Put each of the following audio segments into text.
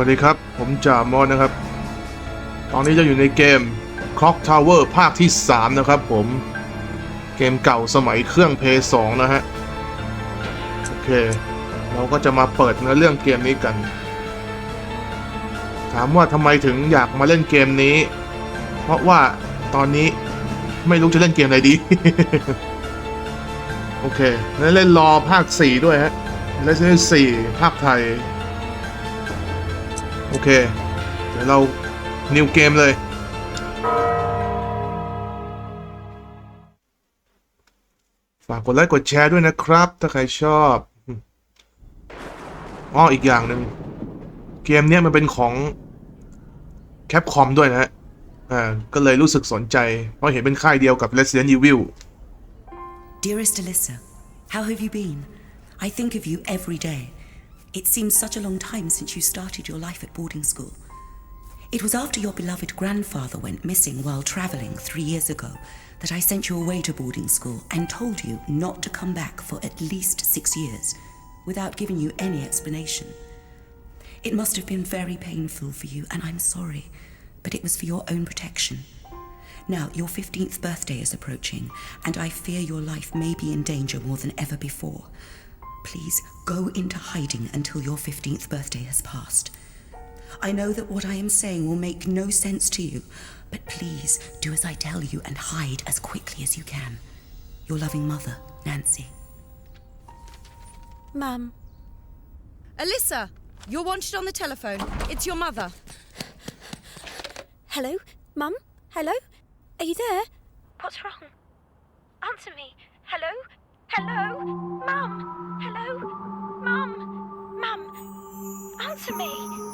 สวัสดีครับ ผมจ่ามอนนะครับ ตอนนี้จะอยู่ในเกม Clock Tower ภาคที่ 3 นะครับผม เกมเก่าสมัยเครื่อง p 2นะฮะ โอเค เราก็จะมาเปิดเนื้อเรื่องเกมนี้กัน ถามว่าทำไมถึงอยากมาเล่นเกมนี้ เพราะว่าตอนนี้ไม่รู้จะเล่นเกมอะไรดี โอเค แล้วเล่นรอภาค 4 ด้วยฮะ Resident 4ภาคไทย อเคเดี๋ยวเรานิวเกมเลยฝากกดไลค์กดแชร์ด้วยนะครับ ถ้าใครชอบอ้ออีกอย่างหนึ่งเกมเนี้ยมันเป็นของแคปคอมด้วยนะฮะอ่าก็เลยรู้สึกสนใจ เพราะเห็นเป็นค่ายเดียวกับ Resident Evil Dearest Alyssa, how have you been? I think of you every day. It seems such a long time since you started your life at boarding school. It was after your beloved grandfather went missing while traveling three years ago that I sent you away to boarding school and told you not to come back for at least six years without giving you any explanation. It must have been very painful for you, and I'm sorry, but it was for your own protection. Now, your 15th birthday is approaching, and I fear your life may be in danger more than ever before. Please go into hiding until your 15th birthday has passed. I know that what I am saying will make no sense to you, but please do as I tell you and hide as quickly as you can. Your loving mother, Nancy. Mum, Alyssa, you're wanted on the telephone. It's your mother. hello? Mum? Hello? Are you there? What's wrong? Answer me. Hello? Hello? Mum? Hello? Mum? Mum? Answer me.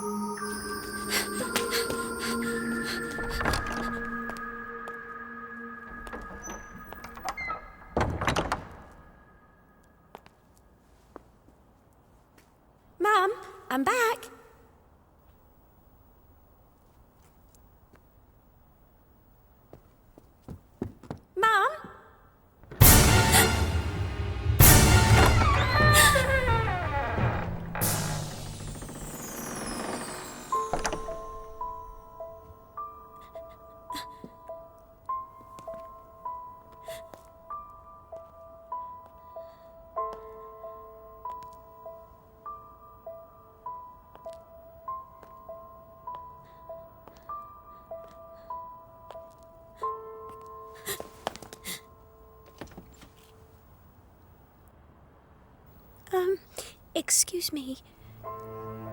Excuse me.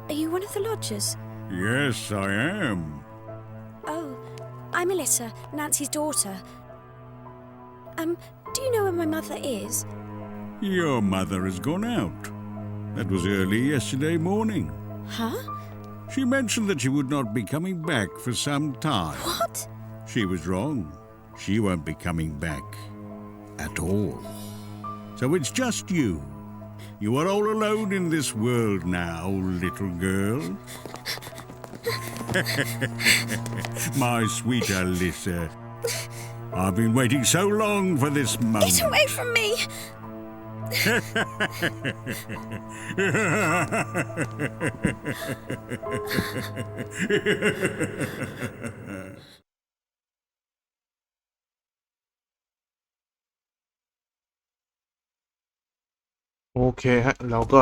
Are you one of the lodgers? Yes, I am. Oh, I'm Alyssa, Nancy's daughter. Um, do you know where my mother is? Your mother has gone out. That was early yesterday morning. Huh? She mentioned that she would not be coming back for some time. What? She was wrong. She won't be coming back. At all. So it's just you. You are all alone in this world now, little girl. My sweet Alyssa. I've been waiting so long for this moment. Get away from me! โอเคฮะ เราก็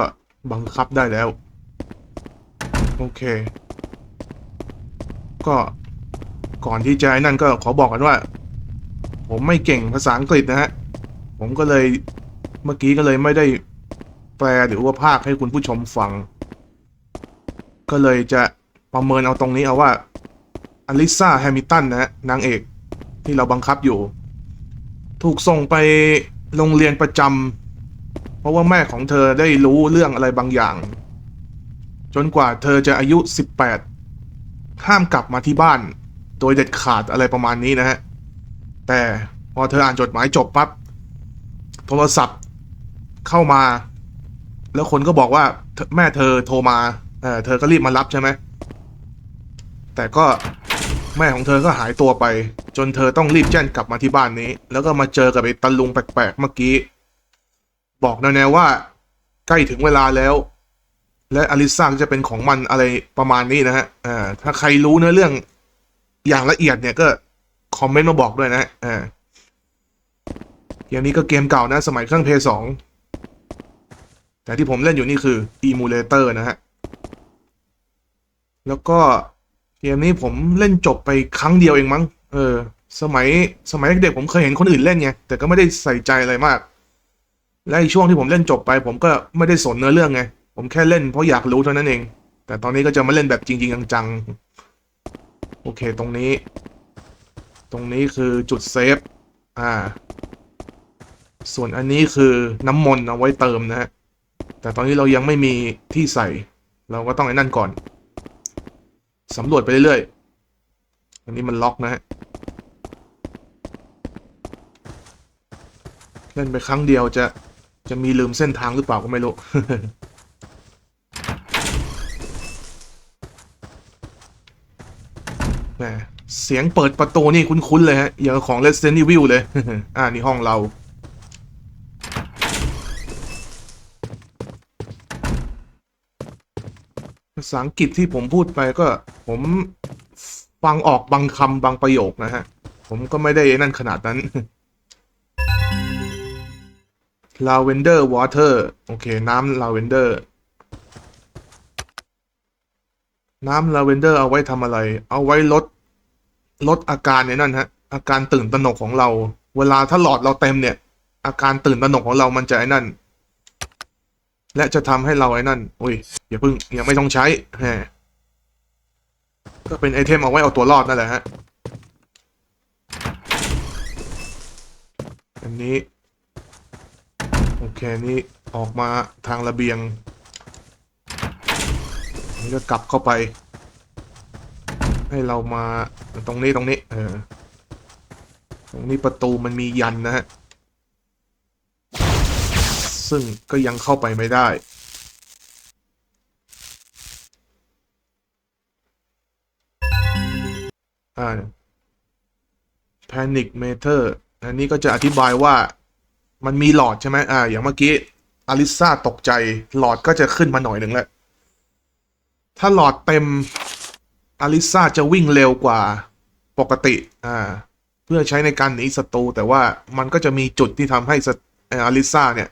บังคับได้แล้ว โอเค ก็ก่อนที่จะไอ้นั่นก็ขอบอกกันว่า ผมไม่เก่งภาษาอังกฤษนะฮะ ผมก็เลยเมื่อกี้ก็เลยไม่ได้แปลหรือว่าภาคให้คุณผู้ชมฟัง ก็เลยจะประเมินเอาตรงนี้เอาว่าอลิซาแฮมิลตันนะฮะนางเอกที่เราบังคับอยู่ ถูกส่งไปโรงเรียนประจำ ราะว่าแม่ของเธอได้รู้เรื่องอะไรบางอย่าง จนกว่าเธอจะอายุ 18 ห้ามกลับมาที่บ้าน โดยเด็ดขาดอะไรประมาณนี้นะฮะ แต่พอเธออ่านจดหมายจบปั๊บโทรศัพท์เข้ามา แล้วคนก็บอกว่าแม่เธอโทรมาเออเธอก็รีบมารับใช่ไหม แต่ก็แม่ของเธอก็หายตัวไป จนเธอต้องรีบแจ้งกลับมาที่บ้านนี้ แล้วก็มาเจอกับไอ้ตาลุงแปลกๆเมื่อกี้ บอกแนวๆว่าใกล้ถึงเวลาแล้ว และอลิซาจะเป็นของมันอะไรประมาณนี้นะฮะอ่าถ้าใครรู้เนื้อเรื่องอย่างละเอียดเนี่ยก็คอมเมนต์มาบอกด้วยนะฮะอ่าเกมนี้ก็เกมเก่านะ สมัยเครื่องเพย์สองแต่ที่ผมเล่นอยู่นี่คือ Emulator นะฮะ แล้วก็เกมนี้ผมเล่นจบไปครั้งเดียวเองมั้ง เออ สมัยสมัยเด็กผมเคยเห็นคนอื่นเล่นไง แต่ก็ไม่ได้ใส่ใจอะไรมาก และช่วงที่ผมเล่นจบไป ผมก็ไม่ได้สนเนื้อเรื่องไง ผมแค่เล่นเพราะอยากรู้เท่านั้นเอง แต่ตอนนี้ก็จะมาเล่นแบบจริง ๆ จังๆ โอเคตรงนี้ ตรงนี้คือจุดเซฟ อ่า ส่วนอันนี้คือน้ำมนต์เอาไว้เติมนะฮะ แต่ตอนนี้เรายังไม่มีที่ใส่ เราก็ต้องไอ้นั่นก่อนสำรวจไปเรื่อยๆ อันนี้มันล็อกนะฮะ เล่นไปครั้งเดียวจะ จะมีลืมเส้นทางหรือเปล่าก็ไม่รู้แหมเสียงเปิดประตูนี่คุ้นๆเลยฮะอย่างของ Resident Evil เลย อ่านี่ห้องเรา ภาษาอังกฤษที่ผมพูดไปก็ ผมฟังออกบางคำบางประโยคนะฮะ ผมก็ไม่ได้นั่นขนาดนั้น lavender water โอเค น้ำ lavender น้ำ lavender เอาไว้ทำอะไร เอาไว้ลด ลดอาการในนั่นฮะ อาการตื่นตระหนกของเรา เวลาถ้าหลอดเราเต็มเนี่ย อาการตื่นตระหนกของเรามันจะไอ้นั่น และจะทำให้เราไอ้นั่นอุ้ยอย่าเพิ่งยังไม่ต้องใช้แหมก็เป็นไอเทมเอาไว้เอาตัวรอดนั่นแหละฮะอันนี้ โอเคนี่ออกมาทางระเบียงนี่ก็กลับเข้าไป ให้เรามาตรงนี้ตรงนี้ เออ ตรงนี้ประตูมันมียันนะฮะ ซึ่งก็ยังเข้าไปไม่ได้อ่า panic meter อันนี้ก็จะอธิบายว่า มันมีหลอดใช่ไหมอ่า อย่างเมื่อกี้อลิซาตกใจหลอดก็จะขึ้นมาหน่อยหนึ่งแล้ว ถ้าหลอดเต็มอลิซาจะวิ่งเร็วกว่าปกติ อ่า เพื่อใช้ในการหนีศัตรูแต่ว่ามันก็จะมีจุดที่ทำให้อลิซาเนี่ย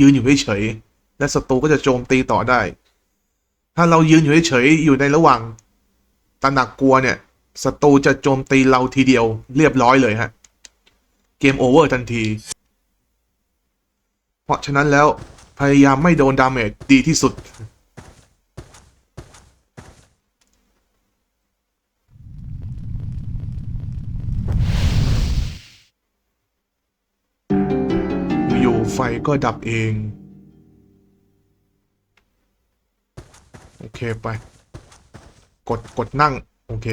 ยืนอยู่เฉยๆและศัตรูก็จะโจมตีต่อได้ ถ้าเรายืนอยู่เฉยๆอยู่ในระหว่างตระหนักกลัวเนี่ยศัตรูจะโจมตีเราทีเดียวเรียบร้อยเลยฮะ เกมโอเวอร์ทันที ราะฉะนั้นแล้วพยายามไม่โดนดาเมจดีที่สุด อยู่ไฟก็ดับเอง โอเคไป กดกดนั่ง โอเค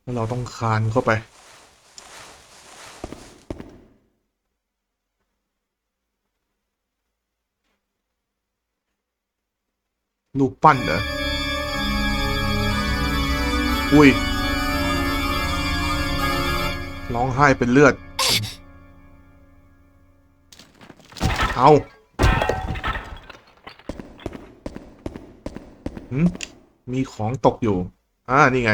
แล้วเราต้องคานเข้าไป ลูกปั้นเหรอ อุ้ย ร้องไห้เป็นเลือด เอาหืมมีของตกอยู่ อ่า นี่ไง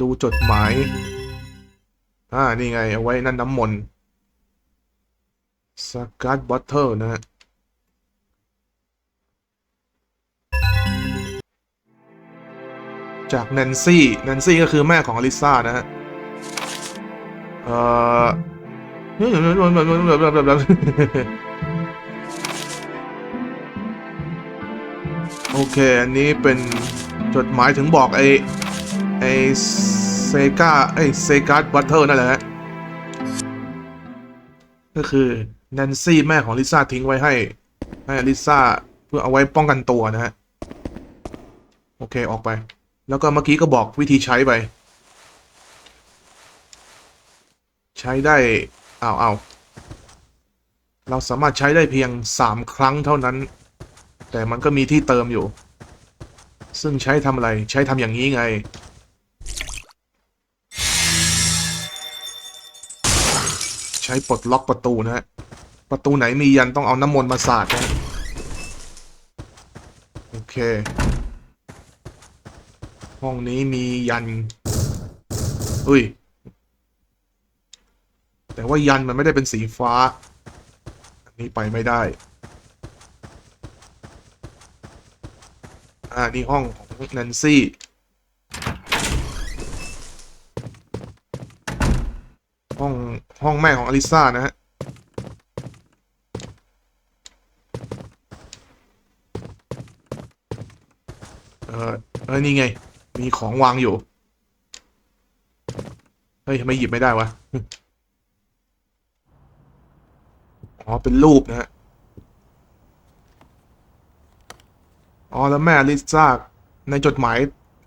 ดูจดหมาย อ่า นี่ไง เอาไว้นั่นน้ำมนต์สกัดบัตเตอร์นะฮะ จากแนนซี่แนนซี่ก็คือแม่ของอลิซ่านะฮะเอ่อโอเค อันนี้เป็นจดหมายถึงบอกไอไอเซกาไอเซกาบัตเตอร์นั่นแหละฮะก็คือแนนซี่แม่ของลิซ่าทิ้งไว้ให้ ให้ลิซ่าเพื่อเอาไว้ป้องกันตัวนะฮะ โอเค ออกไป แล้วก็เมื่อกี้ก็บอกวิธีใช้ไป ใช้ได้เอาวอ้าเราสามารถใช้ได้เพียงสามครั้งเท่านั้น แต่มันก็มีที่เติมอยู่ ซึ่งใช้ทำอะไรใช้ทำอย่างนี้ไง ใช้ปลดล็อกประตูนะฮะประตูไหนมียันต้องเอาน้ำมนต์มาสาดนะโอเค ห้องนี้มียัน อุ้ย แต่ว่ายันมันไม่ได้เป็นสีฟ้า อันนี้ไปไม่ได้ อ่า นี่ห้องของแนนซี่ ห้อง ห้องแม่ของอลิซ่านะฮะเออเออนี่ไง มีของวางอยู่ เฮ้ยทำไมหยิบไม่ได้วะ อ๋อ เป็นรูปนะฮะ อ๋อ แล้วแม่ลิซ่าในจดหมาย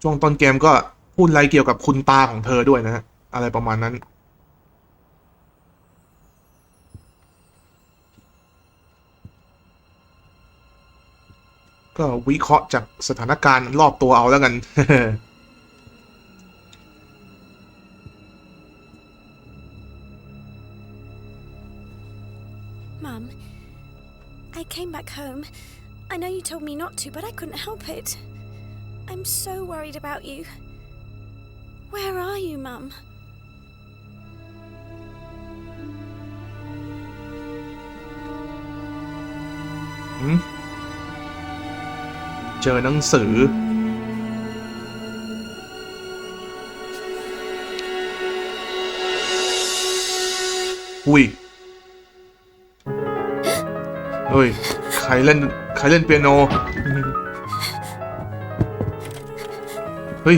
ช่วงต้นเกมก็พูดอะไรเกี่ยวกับคุณตาของเธอด้วยนะฮะ อะไรประมาณนั้น ก็วิเคราะห์จากสถานการณ์รอบตัวเอาแล้วกัน Mum, I came back home. I know you told me not to, but I couldn't help it. I'm so worried about you. Where are you, Mum? หืม เจอหนังสือ อุ้ยเฮ้ย ใครเล่น ใครเล่นเปียโน เฮ้ย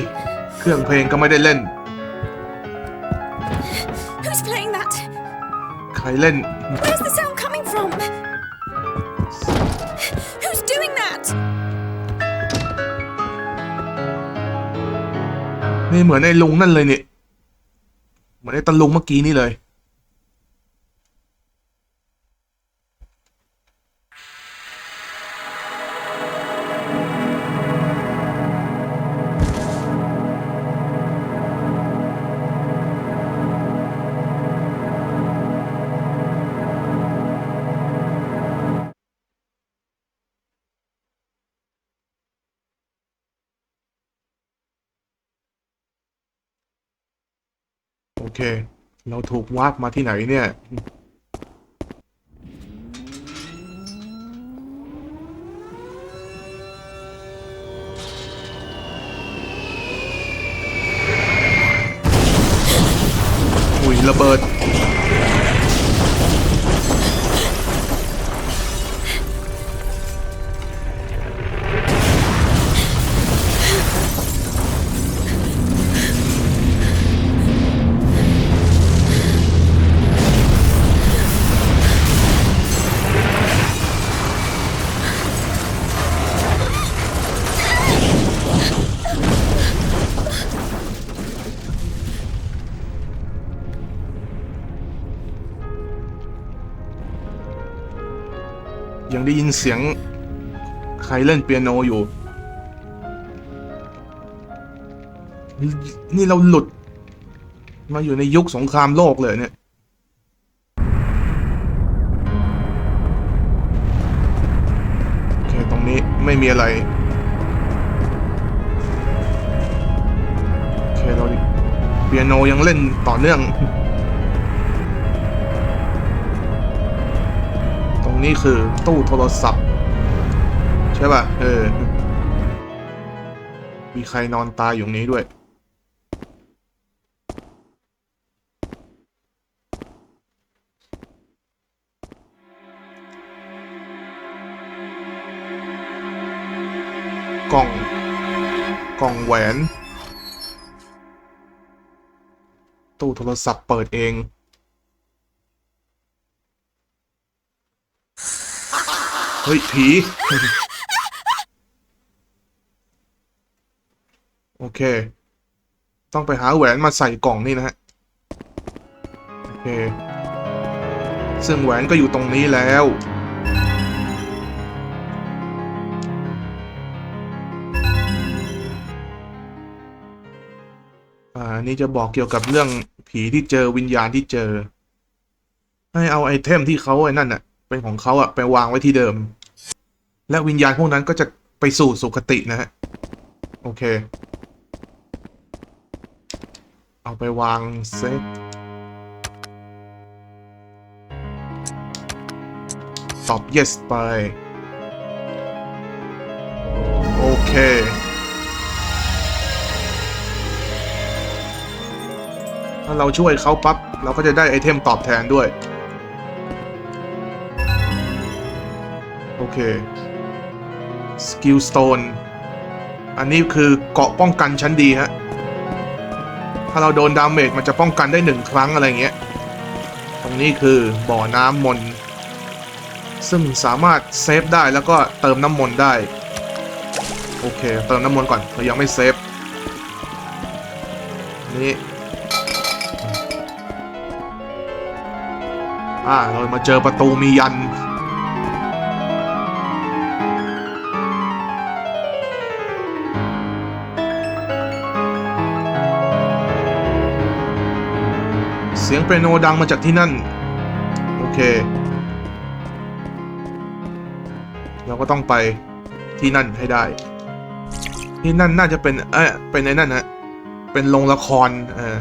เครื่องเพลงก็ไม่ได้เล่น Who's playing that? ใครเล่น เหมือนไอ้ลุงนั่นเลยเนี่ยเหมือนไอ้ตะลุงเมื่อกี้นี่เลย เค เราถูกวากมาที่ไหนเนี่ย ได้ยินเสียง ใครเล่นเปียโนอยู่ นี่เราหลุด มาอยู่ในยุคสงครามโลกเลยเนี่ยโอเคตรงนี้ไม่มีอะไรโอเคเราเปียโนยังเล่นต่อเนื่อง นี้คือตู้โทรศัพท์ ใช่ป่ะ เออ มีใครนอนตายอยู่นี้ด้วย กล่อง กล่องแหวน ตู้โทรศัพท์เปิดเอง เฮ้ยผี โอเค ต้องไปหาแหวนมาใส่กล่องนี่นะฮะ โอเค ซึ่งแหวนก็อยู่ตรงนี้แล้ว อ่าอันนี่จะบอกเกี่ยวกับเรื่องผีที่เจอวิญญาณที่เจอ ให้เอาไอเทมที่เขาไอ้นั่นน่ะ เป็นของเขาอะไปวางไว้ที่เดิม และวิญญาณพวกนั้นก็จะไปสู่สุคตินะฮะ โอเค เอาไปวางเซฟตอบ yes ไป โอเคถ้าเราช่วยเขาปั๊บ เราก็จะได้ไอเทมตอบแทนด้วย เคสกิลสโตนอันนี้คือเกาะป้องกันชั้นดีฮะ ถ้าเราโดนดาเมจมันจะป้องกันได้หนึ่งครั้งอะไรเงี้ย ตรงนี้คือบ่อน้ำมนต์ซึ่งสามารถเซฟได้แล้วก็เติมน้ำมนต์ได้ โอเค เติมน้ำมนต์ก่อนเรายังไม่เซฟ นี่อ่าเรามาเจอประตูมียัน ปียโนดังมาจากที่นั่น โอเค เราก็ต้องไปที่นั่นให้ได้ ที่นั่นน่าจะเป็นเอ้เป็นในนั่นฮะเป็นโรงละครเออ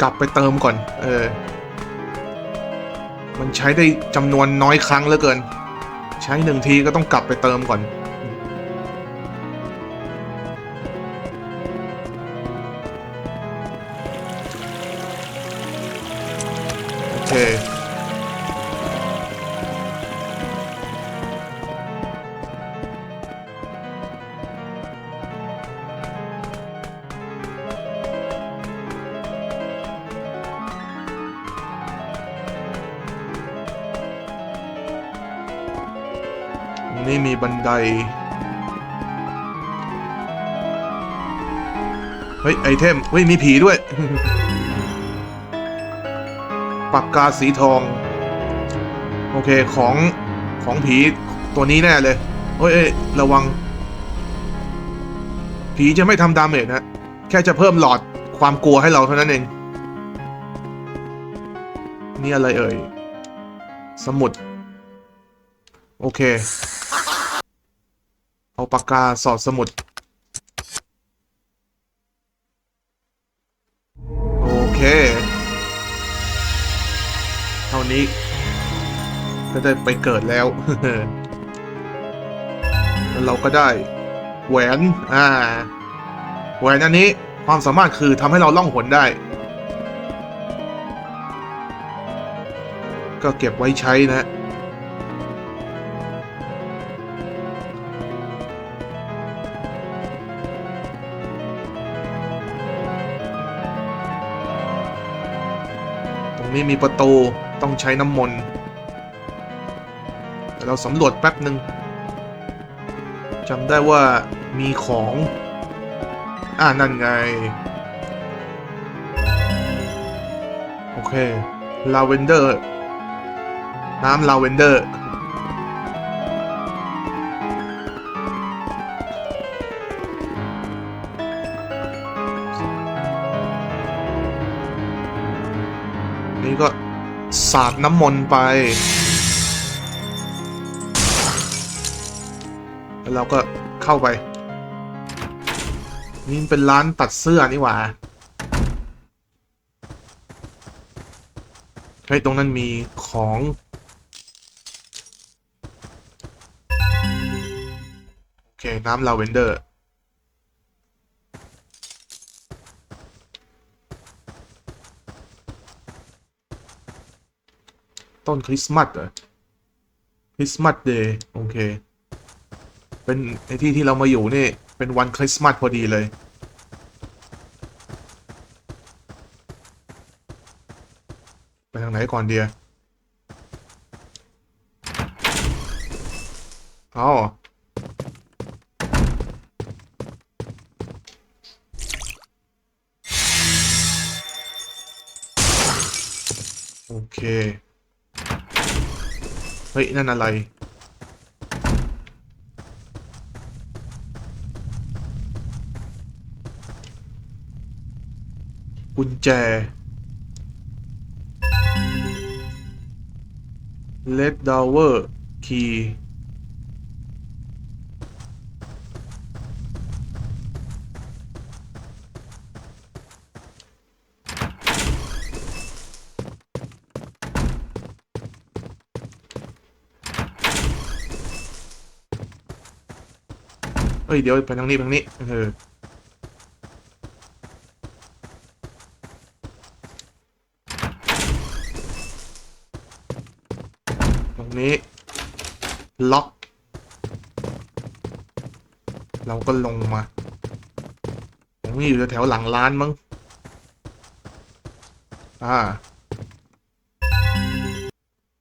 กลับไปเติมก่อน เออ มันใช้ได้จำนวนน้อยครั้งเหลือเกิน ใช้หนึ่งทีก็ต้องกลับไปเติมก่อน ดเฮ้ยไอเทมเฮ้ยมีผีด้วย ปากกาสีทอง โอเคของของผีตัวนี้แน่เลยเฮ้ยเอ้ยระวัง ผีจะไม่ทำดาเมจนะแค่จะเพิ่มหลอดความกลัวให้เราเท่านั้นเอง นี่อะไรเอ่ย สมุด โอเค เอาปากกาสอดสมุด โอเค เท่านี้ ก็ได้ไปเกิดแล้ว เราก็ได้ แหวน อ่า แหวนอันนี้ความสามารถคือทำให้เราล่องหนได้ ก็เก็บไว้ใช้นะ นี้มีประตูต้องใช้น้ำมนต์เราสำรวจแป๊บหนึ่งจำได้ว่ามีของ อ่านั่นไง โอเคลาเวนเดอร์ น้ำลาเวนเดอร์ สาดน้ำมนต์ไป แล้วเราก็เข้าไป นี่เป็นร้านตัดเสื้อนี่หว่าเฮ้ยตรงนั้นมีของโอเค น้ำลาเวนเดอร์ ต้นคริสต์มาสเหรอคริสต์มาสเดย์โอเค เป็นในที่ที่เรามาอยู่นี่ เป็นวันคริสต์มาสพอดีเลย ไปทางไหนก่อนเดีย ฮ้ย นั่นอะไร กุญแจ Let Dower Key เดี๋ยวไปทางนี้ทางนี้เออตรงนี้ ล็อก เราก็ลงมาตรงนี้อยู่แถวหลังร้านมั้งอ่า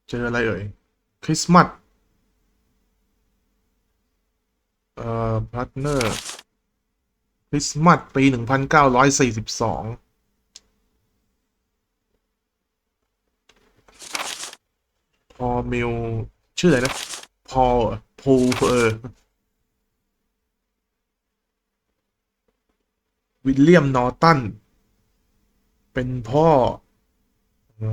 เจออะไรเอ่ยคริสต์มาส เอ่อพาร์ท เนอร์คริสต์มาสปีหนึ่งพันเก้าร้อยสี่สิบสองพอมิลชื่ออะไรนะ พอพูเออวิลเลียม นอร์ตัน เป็นพ่ออ๋อ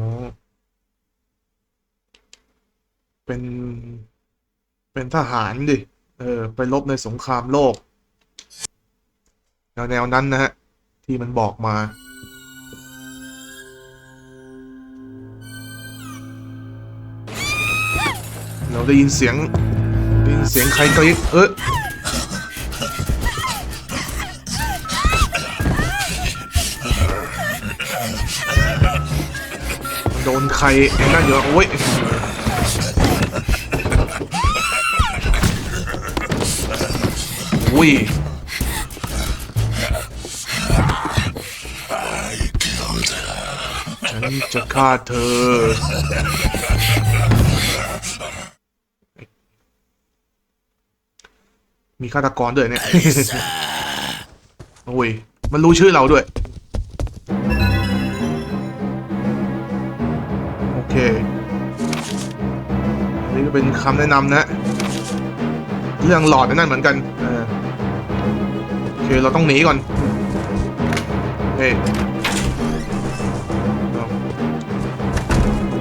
เป็น เป็นทหารดิ เออไปรบในสงครามโลก แนวแนวนั้นนะฮะ ที่มันบอกมา เราได้ยินเสียง ได้ยินเสียงใครกรี๊ดเออโดนใครไอ้นั่นเยอะโอ้ย อุ้ยฉันจะฆ่าเธอ มีฆาตกรด้วยเนี่ย โอ้ย มันรู้ชื่อเราด้วย โอเคอันนี้ก็เป็นคำแนะนำนะ เรื่องหลอดนั่นเหมือนกัน เออโอเคเราต้องหนีก่อนเฮ้ย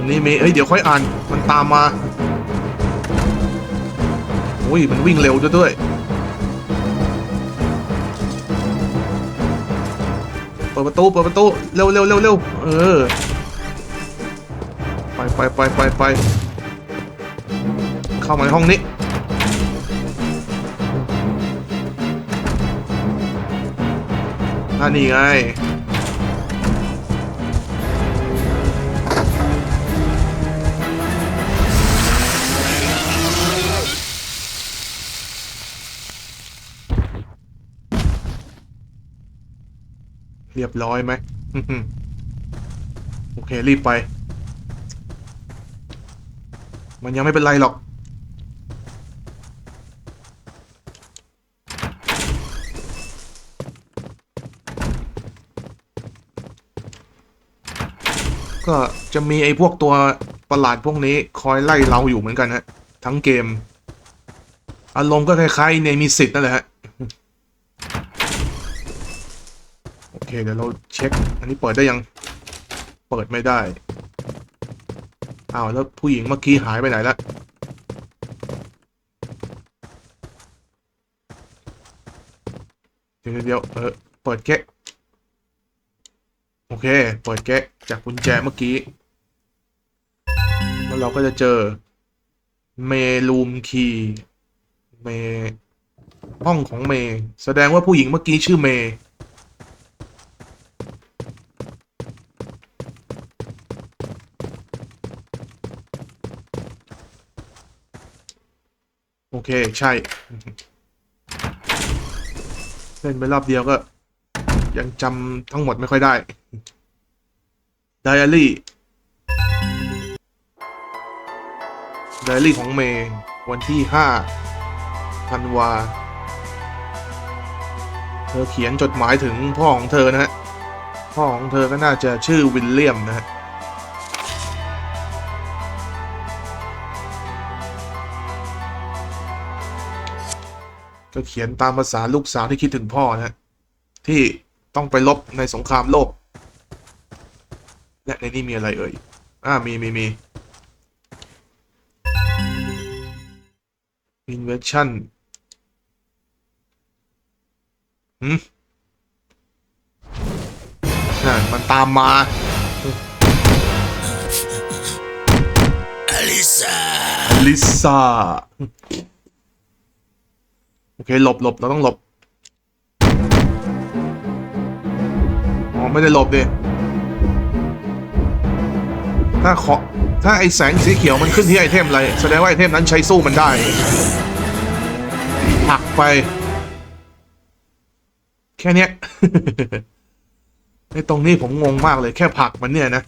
นี้มีเอ้ยเดี๋ยวค่อยอ่าน มันตามมาอุ้ยมันวิ่งเร็วด้วยด้วยเปิดประตูเปิดประตูเร็วเร็วเร็วเร็วเออไปไปไปไปไปเข้ามาในห้องนี้ อันนี้ไง เรียบร้อยไหม โอเค รีบไป มันยังไม่เป็นไรหรอก ก็จะมีไอ้พวกตัวประหลาดพวกนี้คอยไล่เราอยู่เหมือนกันฮะ ทั้งเกม อารมณ์ก็คล้ายๆในมีสิทธ์นั่นแหละฮะ โอเคเดี๋ยวเราเช็ค อันนี้เปิดได้ยัง เปิดไม่ได้อ้าวแล้วผู้หญิงเมื่อกี้หายไปไหนละเดี๋ยวเดี๋ยวเออเปิดแกะ โอเค เปิดแกะจากกุญแจเมื่อกี้ แล้วเราก็จะเจอ เมลูมคีเมห้องของเม แสดงว่าผู้หญิงเมื่อกี้ชื่อเมโอเค ใช่ เล่นไปรอบเดียวก็ ยังจำทั้งหมดไม่ค่อยได้ ไดอารี่ ไดอารี่ของเมย์วันที่ห้าธันวา เธอเขียนจดหมายถึงพ่อของเธอนะฮะ พ่อของเธอก็น่าจะชื่อวินเลียมนะฮะก็เขียนตามภาษาลูกสาวที่คิดถึงพ่อนะที่ ต้องไปลบในสงครามโลก และในนี้มีอะไรเอ่ย อ่า มีมีมี invention หืมนั่นมันตามมา อลิซาลิซ่าโอเค หลบหลบเราต้องหลบ ไม่ได้หลบดิถ้าขอถ้าไอแสงสีเขียวมันขึ้นที่ไอเทมอะไรแสดงว่าไอเทมนั้นใช้สู้มันได้ผลักไป แค่เนี้ยไอตรงนี้ผมงงมากเลยแค่ผลักมันเนี่ยนะ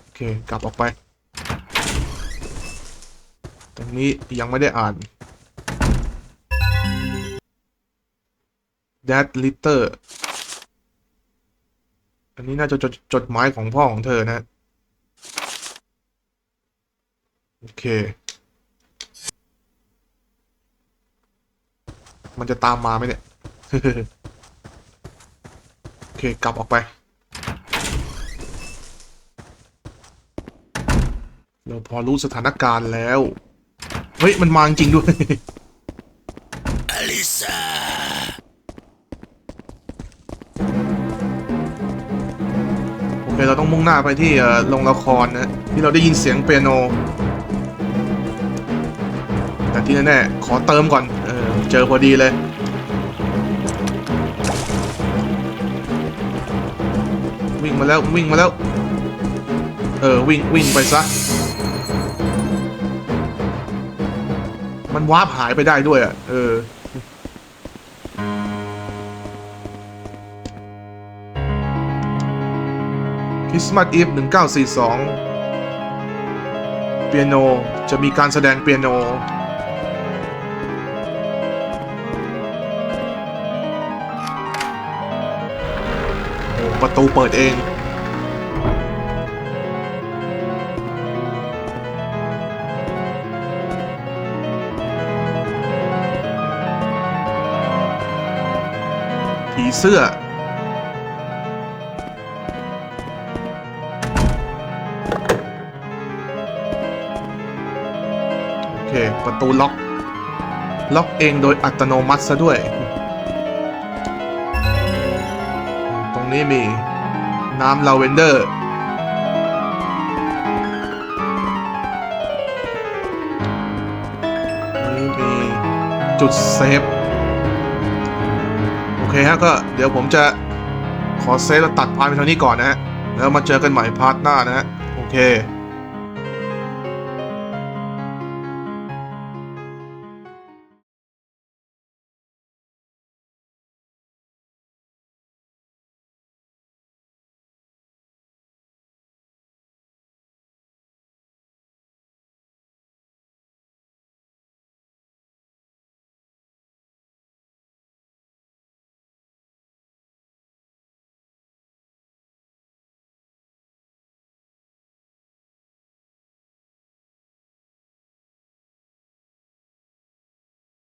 โอเค กลับออกไป ตรงนี้ยังไม่ได้อ่าน That litter อันนี้น่าจะจดจดหมายของพ่อของเธอนะ โอเค มันจะตามมาไหมเนี่ย โอเค กลับออกไป เราพอรู้สถานการณ์แล้ว เฮ้ย มันมาจริงด้วย อลิซา เคเราต้องมุ่งหน้าไปที่โรงละครนะที่เราได้ยินเสียงเปียโน แต่ที่แน่ๆขอเติมก่อนเออเจอพอดีเลยวิ่งมาแล้ววิ่งมาแล้ว เออวิ่งวิ่งไปซะ มันวาร์ปหายไปได้ด้วยอะเออ ริสต์มาสอีฟ 1942 เปียโนจะมีการแสดงเปียโน ประตูเปิดเอง ผีเสื้อ ประตูล็อก ล็อกเองโดยอัตโนมัติซะด้วย ตรงนี้มีน้ำลาเวนเดอร์นี่มีจุดเซฟ โอเคฮะก็เดี๋ยวผมจะขอเซฟแล้วตัดพาร์ทไปเท่านี้ก่อนนะฮะ แล้วมาเจอกันใหม่พาร์ทหน้านะฮะ โอเค